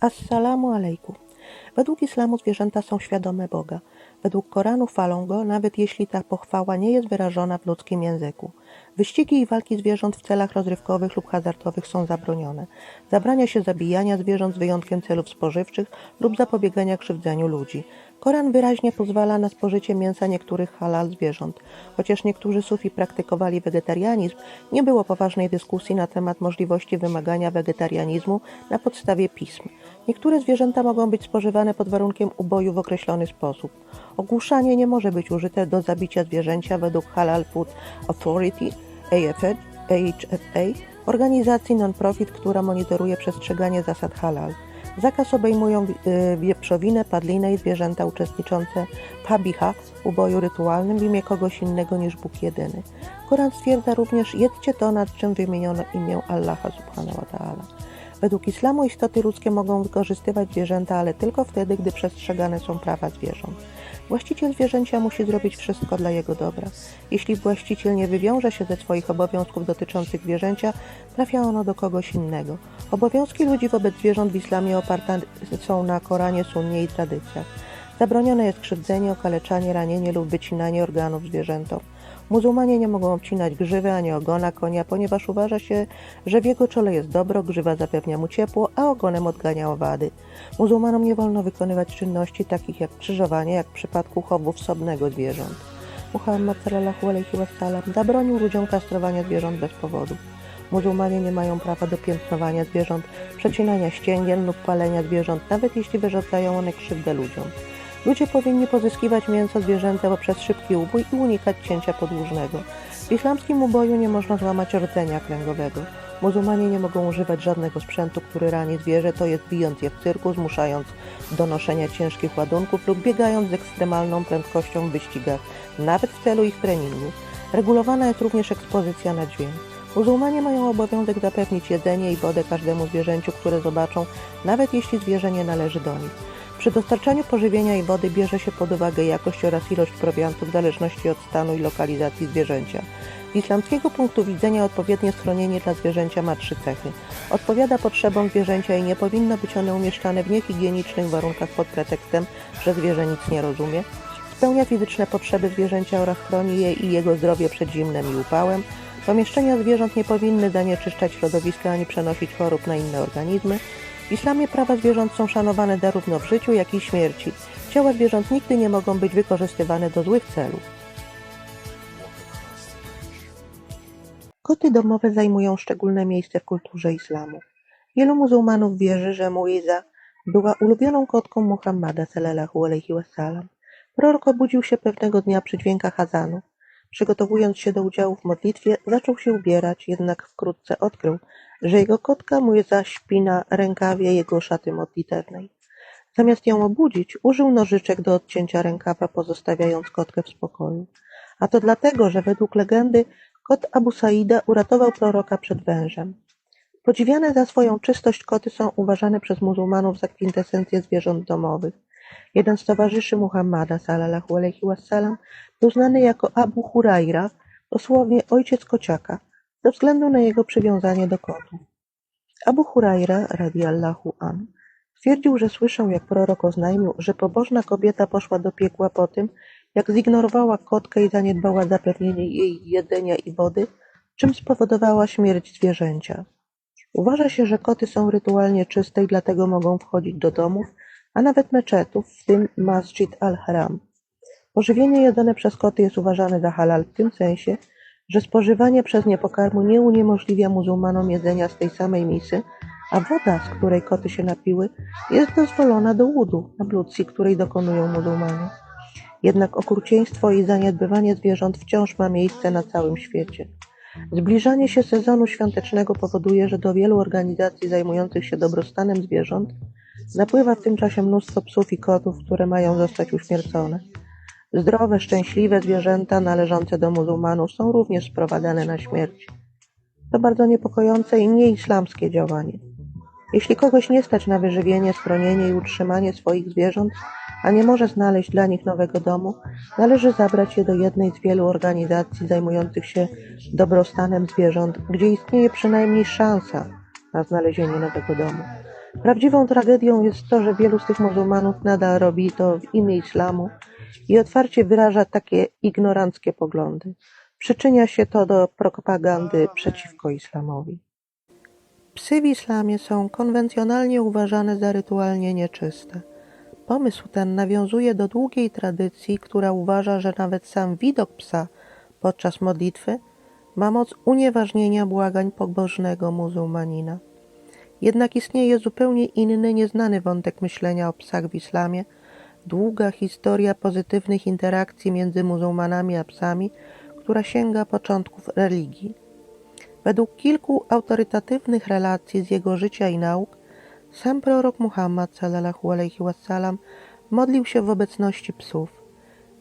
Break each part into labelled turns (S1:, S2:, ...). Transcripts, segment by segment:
S1: Assalamu alaikum. Według islamu zwierzęta są świadome Boga. Według Koranu chwalą Go, nawet jeśli ta pochwała nie jest wyrażona w ludzkim języku. Wyścigi i walki zwierząt w celach rozrywkowych lub hazardowych są zabronione. Zabrania się zabijania zwierząt z wyjątkiem celów spożywczych lub zapobiegania krzywdzeniu ludzi. Koran wyraźnie pozwala na spożycie mięsa niektórych halal zwierząt. Chociaż niektórzy sufi praktykowali wegetarianizm, nie było poważnej dyskusji na temat możliwości wymagania wegetarianizmu na podstawie pism. Niektóre zwierzęta mogą być spożywane pod warunkiem uboju w określony sposób. Ogłuszanie nie może być użyte do zabicia zwierzęcia według Halal Food Authority AFA, organizacji non-profit, która monitoruje przestrzeganie zasad halal. Zakaz obejmują y, wieprzowinę, padlinę i zwierzęta uczestniczące pabicha, uboju rytualnym w imię kogoś innego niż Bóg jedyny. Koran stwierdza również, jedzcie to, nad czym wymieniono imię Allaha subhanahu wa ta'ala. Według islamu istoty ludzkie mogą wykorzystywać zwierzęta, ale tylko wtedy, gdy przestrzegane są prawa zwierząt. Właściciel zwierzęcia musi zrobić wszystko dla jego dobra. Jeśli właściciel nie wywiąże się ze swoich obowiązków dotyczących zwierzęcia, trafia ono do kogoś innego. Obowiązki ludzi wobec zwierząt w islamie oparte są na Koranie, sunnie i tradycjach. Zabronione jest krzywdzenie, okaleczanie, ranienie lub wycinanie organów zwierzętom. Muzułmanie nie mogą obcinać grzywy ani ogona konia, ponieważ uważa się, że w jego czole jest dobro, grzywa zapewnia mu ciepło, a ogonem odgania owady. Muzułmanom nie wolno wykonywać czynności takich jak krzyżowanie, jak w przypadku chowu wsobnego zwierząt. Muhammad sallallahu alaihi wasallam zabronił ludziom kastrowania zwierząt bez powodu. Muzułmanie nie mają prawa do piętnowania zwierząt, przecinania ścięgien lub palenia zwierząt, nawet jeśli wyrządzają one krzywdę ludziom. Ludzie powinni pozyskiwać mięso zwierzęce poprzez szybki ubój i unikać cięcia podłużnego. W islamskim uboju nie można złamać rdzenia kręgowego. Muzułmanie nie mogą używać żadnego sprzętu, który rani zwierzę, to jest bijąc je w cyrku, zmuszając do noszenia ciężkich ładunków lub biegając z ekstremalną prędkością w wyścigach, nawet w celu ich treningu. Regulowana jest również ekspozycja na dźwięk. Muzułmanie mają obowiązek zapewnić jedzenie i wodę każdemu zwierzęciu, które zobaczą, nawet jeśli zwierzę nie należy do nich. Przy dostarczaniu pożywienia i wody bierze się pod uwagę jakość oraz ilość prowiantu w zależności od stanu i lokalizacji zwierzęcia. Z islamskiego punktu widzenia odpowiednie schronienie dla zwierzęcia ma trzy cechy. Odpowiada potrzebom zwierzęcia i nie powinno być one umieszczane w niehigienicznych warunkach pod pretekstem, że zwierzę nic nie rozumie. Spełnia fizyczne potrzeby zwierzęcia oraz chroni je i jego zdrowie przed zimnem i upałem. Pomieszczenia zwierząt nie powinny zanieczyszczać środowiska ani przenosić chorób na inne organizmy. W islamie prawa zwierząt są szanowane zarówno w życiu, jak i śmierci. Ciała zwierząt nigdy nie mogą być wykorzystywane do złych celów. Koty domowe zajmują szczególne miejsce w kulturze islamu. Wielu muzułmanów wierzy, że Muiza była ulubioną kotką Muhammada sallallahu alaihi wasallam. Prorok obudził się pewnego dnia przy dźwiękach azanu. Przygotowując się do udziału w modlitwie, zaczął się ubierać, jednak wkrótce odkrył, że jego kotka mu zaśpi na rękawie jego szaty modlitewnej. Zamiast ją obudzić, użył nożyczek do odcięcia rękawa, pozostawiając kotkę w spokoju. A to dlatego, że według legendy kot Abu Saida uratował proroka przed wężem. Podziwiane za swoją czystość koty są uważane przez muzułmanów za kwintesencję zwierząt domowych. Jeden z towarzyszy Muhammada sallallahu alaihi wasallam był znany jako Abu Huraira, dosłownie ojciec kociaka, ze względu na jego przywiązanie do kotów. Abu Huraira radiallahu an twierdził, że słyszał, jak prorok oznajmił, że pobożna kobieta poszła do piekła po tym, jak zignorowała kotkę i zaniedbała zapewnienie jej jedzenia i wody, czym spowodowała śmierć zwierzęcia. Uważa się, że koty są rytualnie czyste i dlatego mogą wchodzić do domów, a nawet meczetów, w tym Masjid al-Haram. Pożywienie jedzone przez koty jest uważane za halal w tym sensie, że spożywanie przez nie pokarmu nie uniemożliwia muzułmanom jedzenia z tej samej misy, a woda, z której koty się napiły, jest dozwolona do łudu, ablucji, której dokonują muzułmanie. Jednak okrucieństwo i zaniedbywanie zwierząt wciąż ma miejsce na całym świecie. Zbliżanie się sezonu świątecznego powoduje, że do wielu organizacji zajmujących się dobrostanem zwierząt napływa w tym czasie mnóstwo psów i kotów, które mają zostać uśmiercone. Zdrowe, szczęśliwe zwierzęta należące do muzułmanów są również sprowadzane na śmierć. To bardzo niepokojące i nieislamskie działanie. Jeśli kogoś nie stać na wyżywienie, schronienie i utrzymanie swoich zwierząt, a nie może znaleźć dla nich nowego domu, należy zabrać je do jednej z wielu organizacji zajmujących się dobrostanem zwierząt, gdzie istnieje przynajmniej szansa na znalezienie nowego domu. Prawdziwą tragedią jest to, że wielu z tych muzułmanów nadal robi to w imię islamu i otwarcie wyraża takie ignoranckie poglądy. Przyczynia się to do propagandy przeciwko islamowi. Psy w islamie są konwencjonalnie uważane za rytualnie nieczyste. Pomysł ten nawiązuje do długiej tradycji, która uważa, że nawet sam widok psa podczas modlitwy ma moc unieważnienia błagań pobożnego muzułmanina. Jednak istnieje zupełnie inny, nieznany wątek myślenia o psach w islamie, długa historia pozytywnych interakcji między muzułmanami a psami, która sięga początków religii. Według kilku autorytatywnych relacji z jego życia i nauk, sam prorok Muhammad sallallahu alaihi wasallam modlił się w obecności psów.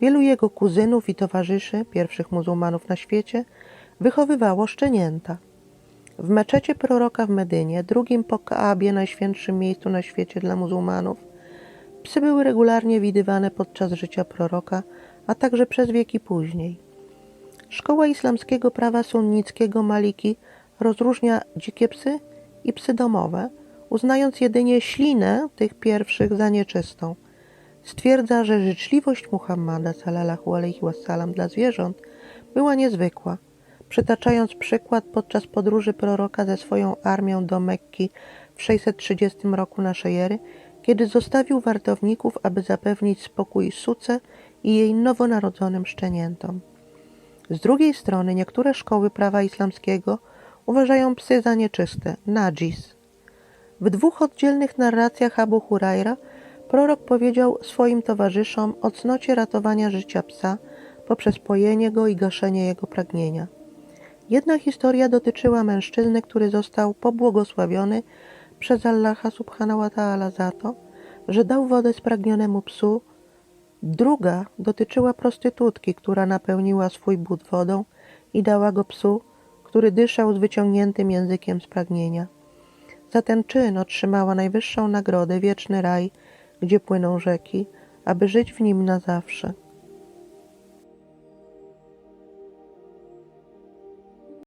S1: Wielu jego kuzynów i towarzyszy, pierwszych muzułmanów na świecie, wychowywało szczenięta. W meczecie proroka w Medynie, drugim po Kaabie, najświętszym miejscu na świecie dla muzułmanów, psy były regularnie widywane podczas życia proroka, a także przez wieki później. Szkoła islamskiego prawa sunnickiego Maliki rozróżnia dzikie psy i psy domowe, uznając jedynie ślinę tych pierwszych za nieczystą. Stwierdza, że życzliwość Muhammada sallallahu alaihi wasallam dla zwierząt była niezwykła, przytaczając przykład podczas podróży proroka ze swoją armią do Mekki w 630 roku naszej ery, kiedy zostawił wartowników, aby zapewnić spokój suce i jej nowonarodzonym szczeniętom. Z drugiej strony niektóre szkoły prawa islamskiego uważają psy za nieczyste, najis. W dwóch oddzielnych narracjach Abu Hurajra prorok powiedział swoim towarzyszom o cnocie ratowania życia psa poprzez pojenie go i gaszenie jego pragnienia. Jedna historia dotyczyła mężczyzny, który został pobłogosławiony przez Allaha subhanahu wa ta'ala za to, że dał wodę spragnionemu psu. Druga dotyczyła prostytutki, która napełniła swój but wodą i dała go psu, który dyszał z wyciągniętym językiem z pragnienia. Za ten czyn otrzymała najwyższą nagrodę wieczny raj, gdzie płyną rzeki, aby żyć w nim na zawsze.